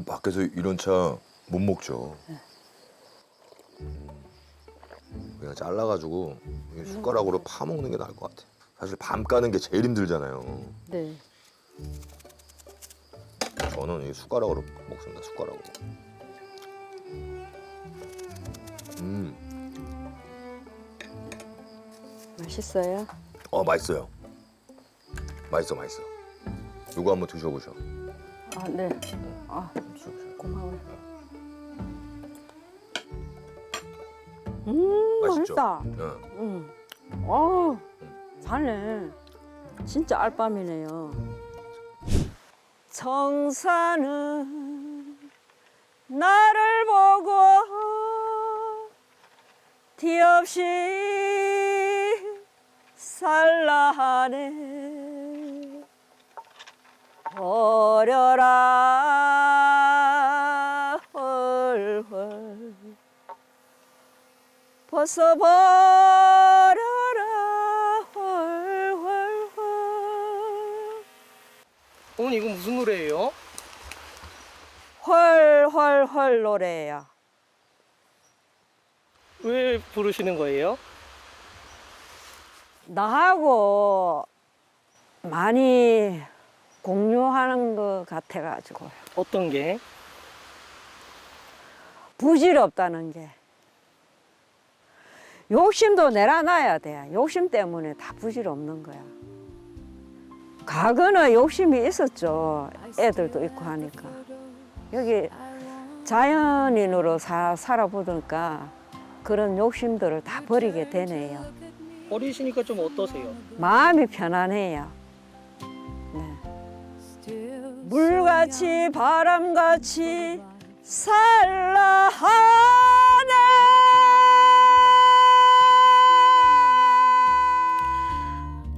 그 밖에서 이런 차 못 먹죠. 음, 그냥 잘라가지고 이게 숟가락으로 파 먹는 게 나을 것 같아. 사실 밤 까는 게 제일 힘들잖아요. 네. 저는 이 숟가락으로 먹습니다. 숟가락으로. 음, 맛있어요? 어 맛있어요. 맛있어, 맛있어. 이거 한번 드셔보셔. 아, 네. 아. 고마워요. 음, 맛있죠? 맛있다. 응. 음. 어, 자네. 진짜 알밤이네요. 청사는 나를 보고 뒤없이 살라 하네 버려라 헐헐 벗어 버려라 헐헐헐 어머니 이거 무슨 노래예요? 헐헐헐 노래예요. 왜 부르시는 거예요? 나하고 많이 공유하는 것 같아가지고 어떤 게? 부질없다는 게 욕심도 내려놔야 돼. 욕심 때문에 다 부질없는 거야. 과거는 욕심이 있었죠. 애들도 있고 하니까 여기 자연인으로 사, 살아보니까 그런 욕심들을 다 버리게 되네요. 어리시니까 좀 어떠세요? 마음이 편안해요. 네. 물같이 바람같이 살라 하네.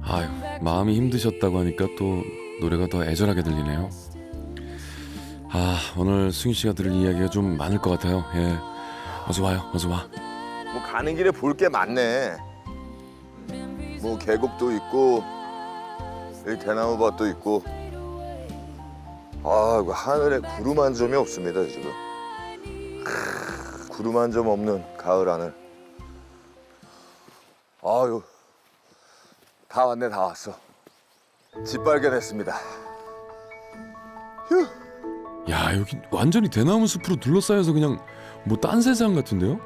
아유, 마음이 힘드셨다고 하니까 또 노래가 더 애절하게 들리네요. 아, 오늘 승희 씨가 들을 이야기가 좀 많을 것 같아요. 예. 어서 와요, 어서 와. 뭐 가는 길에 볼 게 많네. 뭐 계곡도 있고 여기 대나무밭도 있고. 아, 그 하늘에 구름 한 점이 없습니다 지금. 크, 구름 한 점 없는 가을 하늘. 아유, 다 왔네 다 왔어. 집 발견했습니다. 휴. 야, 여기 완전히 대나무 숲으로 둘러싸여서 그냥 뭐 딴 세상 같은데요?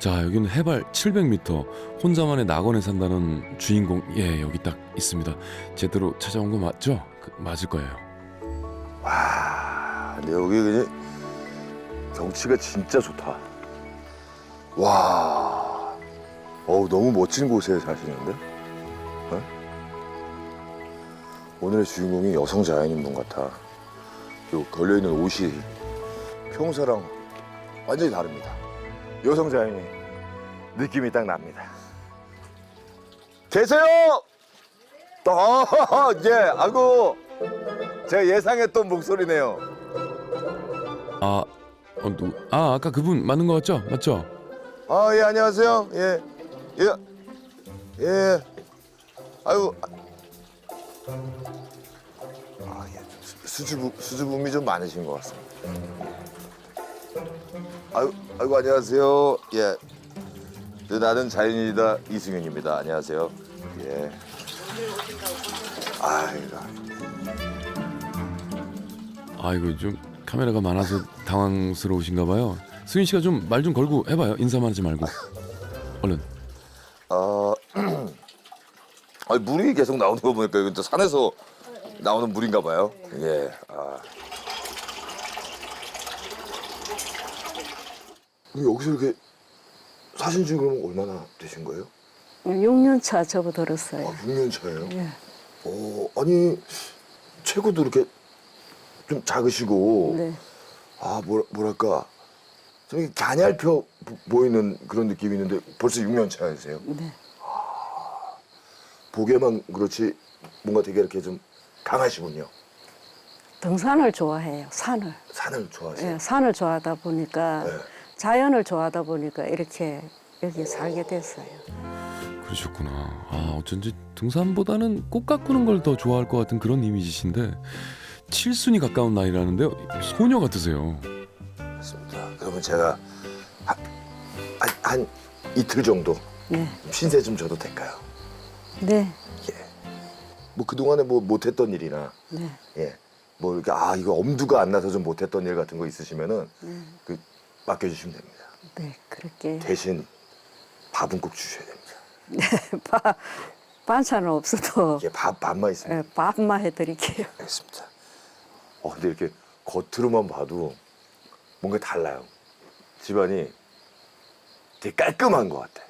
자, 여기는 해발 700m, 혼자만의 낙원에 산다는 주인공, 예, 여기 딱 있습니다. 제대로 찾아온 거 맞죠? 그, 맞을 거예요. 와, 근데 여기 그냥 경치가 진짜 좋다. 와, 어우 너무 멋진 곳에 사시는데? 어? 오늘의 주인공이 여성 자연인 분 같아. 요 걸려 있는 옷이 평소랑 완전히 다릅니다. 여성 자연이 느낌이 딱 납니다. 계세요? 어, 예, 아이고. 제가 예상했던 목소리네요. 아, 어, 누, 아, 아까 그분 맞는 거 같죠? 맞죠? 아, 예, 안녕하세요. 예, 예, 예. 아유, 아, 예, 수- 수줍음, 수줍음이 좀 많으신 것 같습니다. 아유, 아이고, 안녕하세요. 예, 저 나는 자연이다 이승윤입니다. 안녕하세요. 예. 아이고. 아이고 좀 카메라가 많아서 당황스러우신가 봐요. 수인 씨가 좀 말 좀 걸고 해봐요. 인사만 하지 말고. 얼른. 어, 아니, 물이 계속 나오는 거 보니까 이건 또 산에서 나오는 물인가 봐요. 예. 아. 근데 여기서 이렇게 사신 지 그러면 얼마나 되신 거예요? 6년 차 접어들었어요. 아, 6년 차예요? 예. 오, 아니 체구도 이렇게 좀 작으시고 네. 아, 뭐라, 뭐랄까 좀 이렇게 가냘펴 보- 보이는 그런 느낌이 있는데 벌써 6년 차이세요? 네. 보기에만 그렇지 뭔가 되게 이렇게 좀 강하시군요. 등산을 좋아해요. 산을. 산을 좋아하세요. 예, 산을 좋아하다 보니까 네. 자연을 좋아하다 보니까 이렇게 여기 살게 됐어요. 그러셨구나. 아 어쩐지 등산보다는 꽃 가꾸는 걸 더 좋아할 것 같은 그런 이미지신데 칠순이 가까운 나이라는데요. 소녀 같으세요. 맞습니다. 그러면 제가 한, 한, 한 이틀 정도 네. 신세 좀 져도 될까요? 네. 예. 뭐 그동안에 뭐 못했던 일이나 네. 예. 뭐 이렇게 아 이거 엄두가 안 나서 좀 못했던 일 같은 거 있으시면은 네. 그 맡겨주시면 됩니다. 네. 그렇게 대신 밥은 꼭 주셔야 됩니다. 밥 반찬은 없어도 이게 밥 밥만 있으면 예, 밥만 해드릴게요. 알겠습니다. 어 근데 이렇게 겉으로만 봐도 뭔가 달라요. 집안이 되게 깔끔한 것 같아.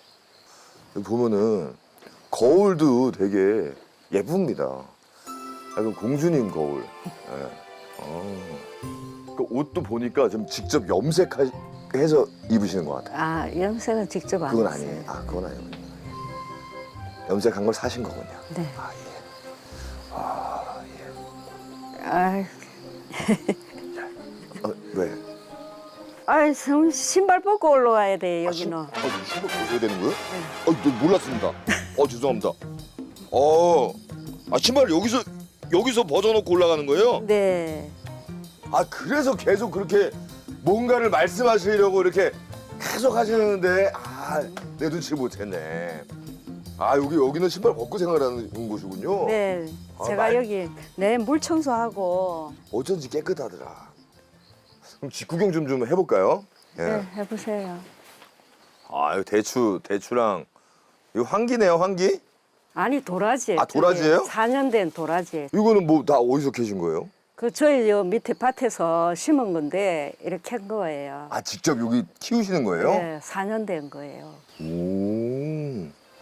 보면은 거울도 되게 예쁩니다. 약간 공주님 거울. 예. 어. 그 옷도 보니까 좀 직접 염색해서 입으시는 것 같아요. 아 염색은 직접 안 그건 했어요. 아니에요. 아 그건 아니군요. 염색한 걸 사신 거군요. 네. 아 예. 아 예. 아, 어, 왜? 아, 성- 신발 벗고 올라가야 돼 아, 신- 여기는. 아, 신발 벗어야 되는 거예요? 아, 네, 몰랐습니다. 어, 죄송합니다. 어, 아 신발 여기서 여기서 벗어놓고 올라가는 거예요? 네. 아 그래서 계속 그렇게 뭔가를 말씀하시려고 이렇게 계속 하시는데 아 내 눈치를 못했네. 아 여기 여기는 신발 벗고 생활하는 곳이군요. 네. 아, 제가 말- 여기 내 물 청소하고 어쩐지 깨끗하더라. 그럼 직구경 좀 좀 해볼까요? 예. 네, 해보세요. 아 대추 대추랑 이거 황기네요 황기? 아니 도라지. 아, 도라지예요? 4년 된 도라지. 이거는 뭐 다 어디서 캐신 거예요? 그 저희 요 밑에 밭에서 심은 건데 이렇게 한 거예요. 아 직접 여기 키우시는 거예요? 네, 4년 된 거예요. 오.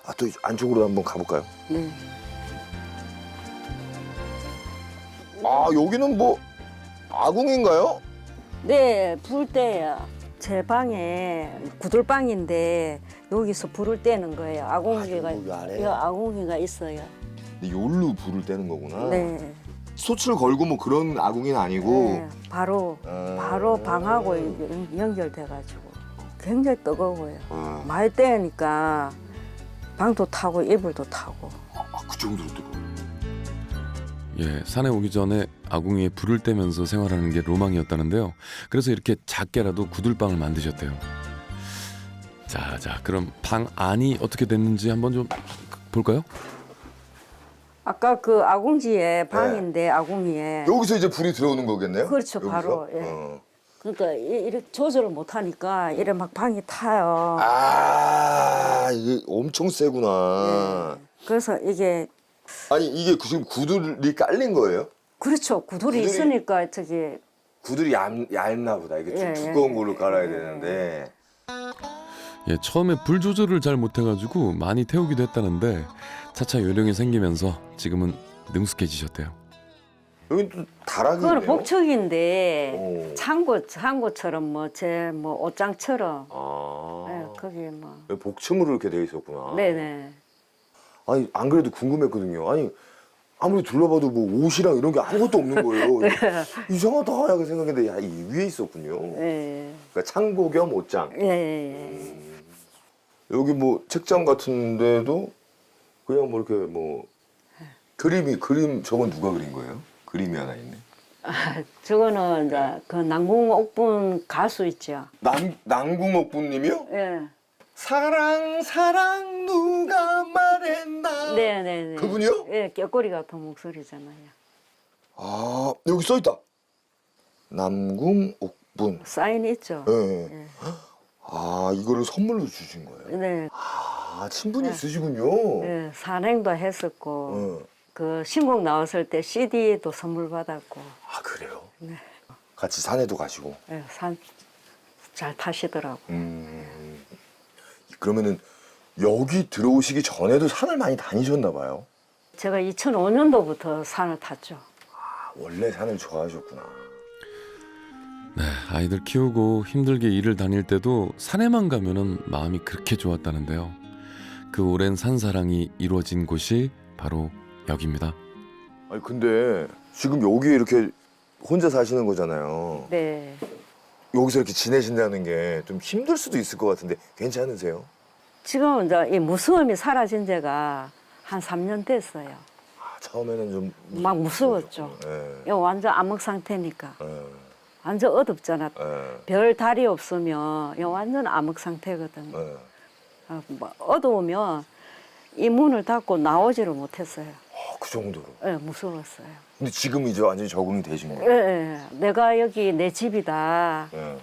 아 또 안쪽으로 한번 가볼까요? 네. 아 여기는 뭐 아궁인가요? 네, 불 때요. 제 방에 구들방인데 여기서 불을 떼는 거예요. 아궁이가 아, 안에? 여 아궁이가 있어요. 근데 요로 불을 떼는 거구나. 네. 소치를 걸고 뭐 그런 아궁이는 아니고. 네, 바로 아. 바로 방하고 연- 연결돼 가지고 굉장히 뜨거워요. 아, 많이 떼니까 방도 타고 이불도 타고. 아, 그 정도로 뜨거워. 예, 산에 오기 전에 아궁이에 불을 떼면서 생활하는 게 로망이었다는데요. 그래서 이렇게 작게라도 구들방을 만드셨대요. 자, 자, 그럼 방 안이 어떻게 됐는지 한번 좀 볼까요? 아까 그 아궁지에 방인데 아궁이에 여기서 이제 불이 들어오는 거겠네요? 그렇죠, 여기서? 바로, 예. 어. 그러니까 이- 이렇게 조절을 못 하니까 이래 막 방이 타요. 아 이게 엄청 세구나. 예. 그래서 이게 아니 이게 그 지금 구들이 깔린 거예요? 그렇죠. 구들이 구들이- 있으니까 저기 구들이 얇, 얇나 보다. 이게 좀 예, 예, 두꺼운 걸로 예, 깔아야 예, 되는데. 예, 처음에 불 조절을 잘 못해가지고 많이 태우기도 했다는데 차차 요령이 생기면서 지금은 능숙해지셨대요. 여긴 또 다락이네요. 그거는 복층인데 오. 창고 창고처럼 뭐 제 뭐 옷장처럼 아. 예, 거기 뭐 복층으로 이렇게 돼 있었구나. 네네 아니 안 그래도 궁금했거든요. 아니 아무리 둘러봐도 뭐 옷이랑 이런 게 아무것도 없는 거예요. 네. 이상하다 약간 생각했는데 야, 이 위에 있었군요. 예, 그러니까 창고 겸 옷장. 예, 예. 여기 뭐 책장 같은데도 그냥 뭐 이렇게 뭐 그림이 그림 저건 누가 그린 거예요? 그림이 하나 있네. 아, 저거는 이제 그 남궁 옥분 가수 있죠. 남 남궁옥부님이요? 예, 사랑 사랑 누가 말했나? 네 네 네. 그분이요? 예, 꾀꼬리 같은 목소리잖아요. 아 여기 써 있다. 남궁옥분. 사인 있죠. 예. 예. 아 이거를 선물로 주신 거예요. 네, 아 친분이 있으시군요. 예, 산행도 했었고 어. 그 신곡 나왔을 때 CD도 선물 받았고 아 그래요? 네. 같이 산에도 가시고. 예, 산잘 타시더라고. 음. 그러면은 여기 들어오시기 전에도 산을 많이 다니셨나 봐요. 제가 2005년도부터 산을 탔죠. 아, 원래 산을 좋아하셨구나. 네, 아이들 키우고 힘들게 일을 다닐 때도 산에만 가면은 마음이 그렇게 좋았다는데요. 그 오랜 산사랑이 이루어진 곳이 바로 여기입니다. 아니 근데 지금 여기 이렇게 혼자 사시는 거잖아요. 네. 여기서 이렇게 지내신다는 게 좀 힘들 수도 있을 것 같은데 괜찮으세요? 지금 이제 이 무서움이 사라진 지가 한 3년 됐어요. 아, 처음에는 좀막 무서웠죠. 예. 이거 완전 암흑 상태니까 예. 완전 어둡잖아. 예. 별 달이 없으면 이거 완전 암흑 상태거든. 예. 아, 뭐 어두우면 이 문을 닫고 나오지를 못했어요. 아, 그 정도로. 예, 무서웠어요. 근데 지금 이제 완전히 적응이 되신 예, 거예요. 예, 내가 여기 내 집이다. 예.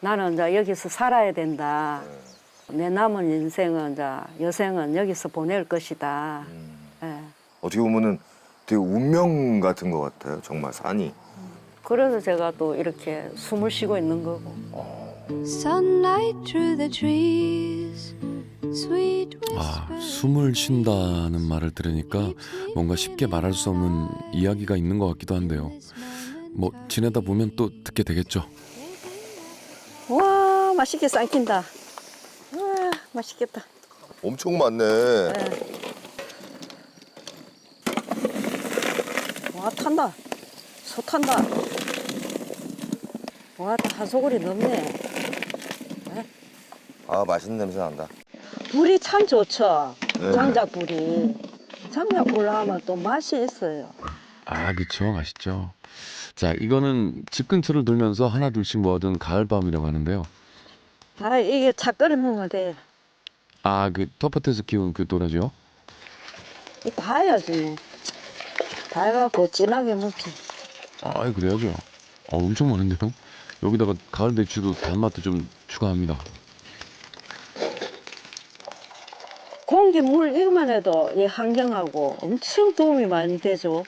나는 이제 여기서 살아야 된다. 내 남은 인생은 이제 여생은 여기서 보낼 것이다. 음. 예. 어떻게 보면은 되게 운명 같은 것 같아요. 정말 산이. 그래서 제가 또 이렇게 숨을 쉬고 있는 거고. Sunlight through the trees, 아. 숨을 쉰다는 말을 들으니까 뭔가 쉽게 말할 수 없는 이야기가 있는 것 같기도 한데요. 뭐 지내다 보면 또 듣게 되겠죠. 와, 맛있게 삶긴다. 와, 맛있겠다. 엄청 많네. 예. 와, 탄다. 소 탄다. 와, 한 소굴이 넘네. 아 맛있는 냄새 난다. 불이 참 좋죠. 네. 장작불이. 장작불 하면 또 맛이 있어요. 아, 그쵸. 맛있죠. 자, 이거는 집 근처를 돌면서 하나 둘씩 모아둔 가을밤이라고 하는데요. 아, 이게 차 끓여 먹으면 돼. 아, 그 텃밭에서 키운 그 도라지요? 해야지. 다 해갖고 진하게 먹지. 아, 그래야죠. 어, 엄청 많은데요. 여기다가 가을 배추도 단맛도 좀 추가합니다. 공기, 물 이것만 해도 이 환경하고 엄청 도움이 많이 되죠.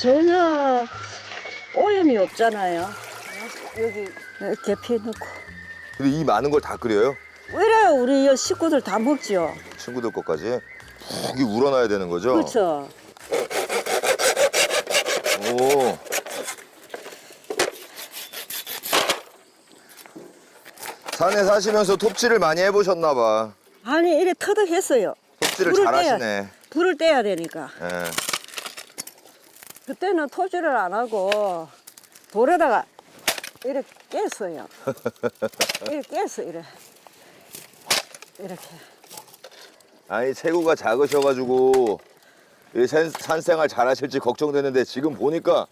전혀 오염이 없잖아요. 여기 계피 넣고. 근데 이 많은 걸 다 끓여요? 이래요 우리 이 식구들 다 먹지요. 친구들 것까지 푹이 우러나야 되는 거죠? 그렇죠. 오. 산에 사시면서 톱질을 많이 해보셨나 봐. 아니 이래 터득했어요. 톱질을 불을 잘하시네. 불을 떼야 되니까. 예. 그때는 토질을 안 하고 돌에다가 이렇게 깼어요. 이렇게 깼어 이래. 이렇게. 아니 체구가 작으셔가지고 이 산, 산생활 잘하실지 걱정되는데 지금 보니까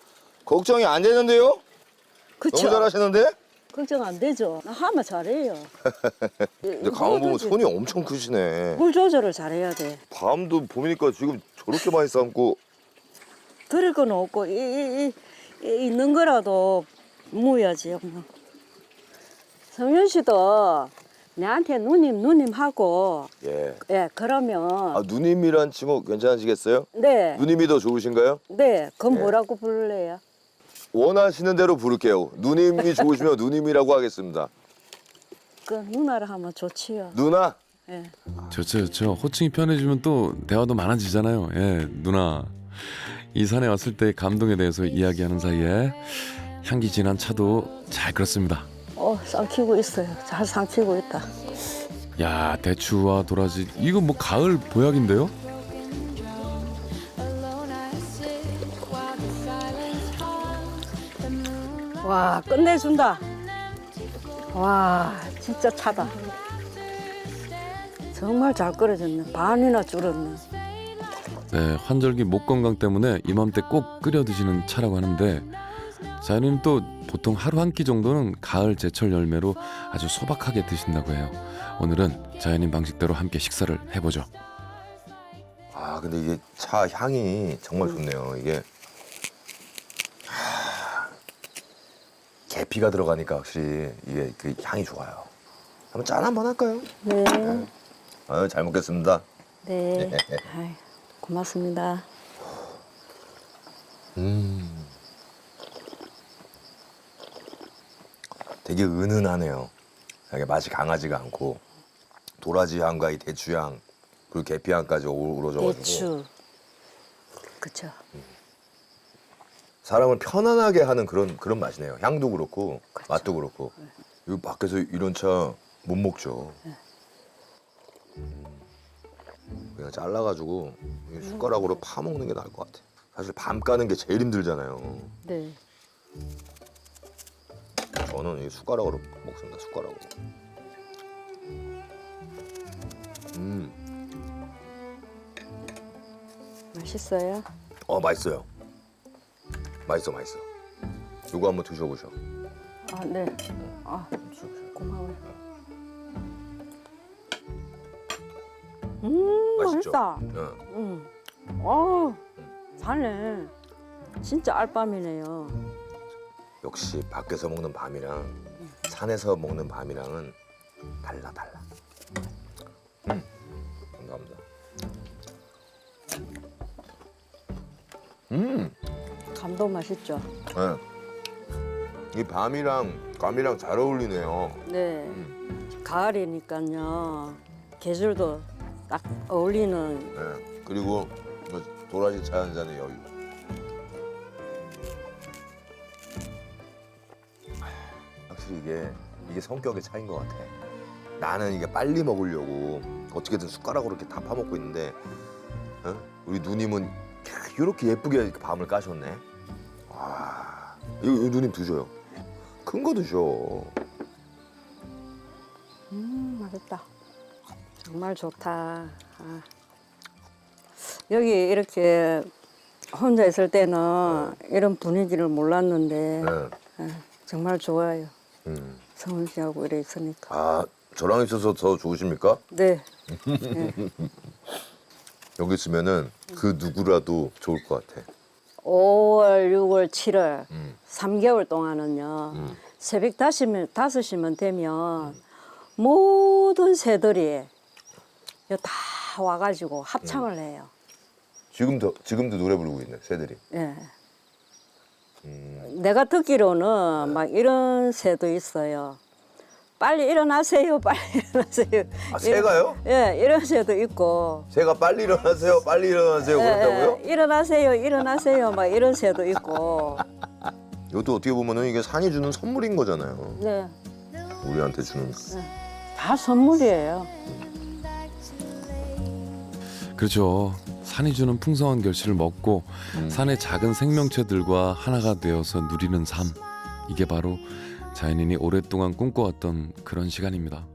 걱정이 안 되는데요? 그쵸? 너무 잘하시는데? 걱정 안 되죠. 나 하면 잘해요. 근데 가만 보면 손이 엄청 크시네. 물 조절을 잘해야 돼. 밤도 보니까 지금 저렇게 많이 삶고 드릴 건 없고 이, 이, 이, 이 있는 거라도 무야지. 뭐. 성윤 씨도 내한테 누님 누님 하고 예. 예 그러면 아 누님이란 친구 괜찮으시겠어요? 네 누님이 더 좋으신가요? 네, 그럼 예. 뭐라고 부를래요? 원하시는 대로 부를게요. 누님이 좋으시면 누님이라고 하겠습니다. 그 누나를 하면 좋지요. 누나? 예. 좋죠, 좋죠. 호칭이 편해지면 또 대화도 많아지잖아요. 예, 누나. 이 산에 왔을 때 감동에 대해서 이야기하는 사이에 향기 진한 차도 잘 끓었습니다. 어, 삼키고 있어요. 잘 삼키고 있다. 야, 대추와 도라지 이거 뭐 가을 보약인데요? 와, 끝내준다. 와, 진짜 차다. 정말 잘 끓여졌네. 반이나 줄었네. 네, 환절기 목 건강 때문에 이맘때 꼭 끓여 드시는 차라고 하는데 자연인 또 보통 하루 한 끼 정도는 가을 제철 열매로 아주 소박하게 드신다고 해요. 오늘은 자연인 방식대로 함께 식사를 해보죠. 아 근데 이게 차 향이 정말 좋네요. 이게 계피가 들어가니까 확실히 이게 그 향이 좋아요. 한번 짠 한번 할까요? 네, 아유 잘 먹겠습니다. 네. 아이, 고맙습니다. 음. 되게 은은하네요. 이게 맛이 강하지가 않고 도라지 향과 이 대추 향 그리고 계피 향까지 어우러져가지고 대추. 그쵸. 사람을 편안하게 하는 그런 그런 맛이네요. 향도 그렇고 그렇죠. 맛도 그렇고. 이거 밖에서 이런 차 못 먹죠. 음. 그냥 잘라가지고 이 숟가락으로 파 먹는 게 나을 것 같아. 사실 밤 까는 게 제일 힘들잖아요. 네. 저는 이 숟가락으로 먹습니다. 숟가락으로. 음, 맛있어요? 어 맛있어요. 맛있어 맛있어. 이거 한번 드셔보셔. 아, 네. 아, 고마워요. 음, 맛있죠? 맛있다. 응. 음. 어, 자네. 진짜 알밤이네요. 역시 밖에서 먹는 밤이랑 산에서 먹는 밤이랑은 달라 달라. 음, 감사합니다. 음, 감도 맛있죠? 네. 이 밤이랑 감이랑 잘 어울리네요. 네. 음. 가을이니까요. 계절도 딱 어울리는 네. 그리고 뭐 도라지 차 한 잔의 여유. 확실히 이게 이게 성격의 차이인 것 같아. 나는 이게 빨리 먹으려고 어떻게든 숟가락으로 이렇게 다 파먹고 있는데 어? 우리 누님은 이렇게 예쁘게 밤을 까셨네. 와, 이거, 이거 누님 드셔요. 큰 거 드셔. 음, 맛있다. 정말 좋다. 아. 여기 이렇게 혼자 있을 때는 이런 분위기를 몰랐는데 네. 아, 정말 좋아요. 음. 성훈 씨하고 이래 있으니까. 아, 저랑 있어서 더 좋으십니까? 네. 여기 있으면은 그 누구라도 좋을 것 같아. 5월, 6월, 7월 음. 3개월 동안은요. 음. 새벽 5시면, 5시면 되면 모든 새들이 다 와가지고 합창을 해요. 지금도 지금도 노래 부르고 있네 새들이. 예. 음. 내가 듣기로는 막 이런 새도 있어요. 빨리 일어나세요, 빨리 일어나세요. 아 새가요? 예, 이런 새도 있고. 새가 빨리 일어나세요, 빨리 일어나세요 예, 그런다고요? 예, 일어나세요, 일어나세요, 막 이런 새도 있고. 이것도 어떻게 보면은 이게 산이 주는 선물인 거잖아요. 네, 우리한테 주는. 다 선물이에요. 그렇죠. 산이 주는 풍성한 결실을 먹고 음. 산의 작은 생명체들과 하나가 되어서 누리는 삶. 이게 바로 자연인이 오랫동안 꿈꿔왔던 그런 시간입니다.